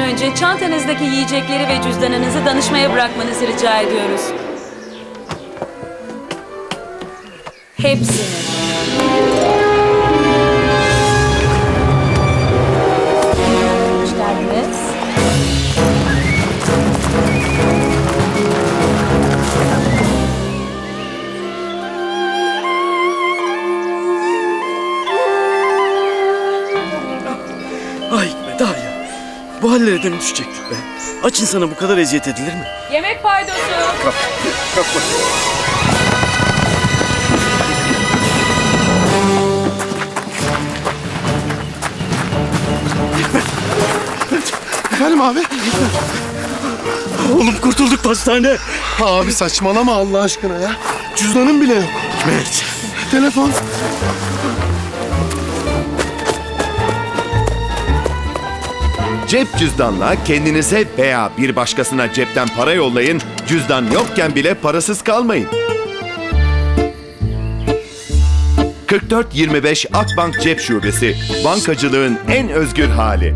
önce çantanızdaki yiyecekleri ve cüzdanınızı danışmaya bırakmanızı rica ediyoruz. Hepsini. Bu hallere mi düşecektik be? Aç insana bu kadar eziyet edilir mi? Yemek paydosu. Efendim abi? Oğlum kurtulduk pastane. Abi saçmalama Allah aşkına ya. Cüzdanım bile yok. Mert. Telefon. Cep cüzdanla kendinize veya bir başkasına cepten para yollayın. Cüzdan yokken bile parasız kalmayın. 4425 Akbank Cep Şubesi. Bankacılığın en özgür hali.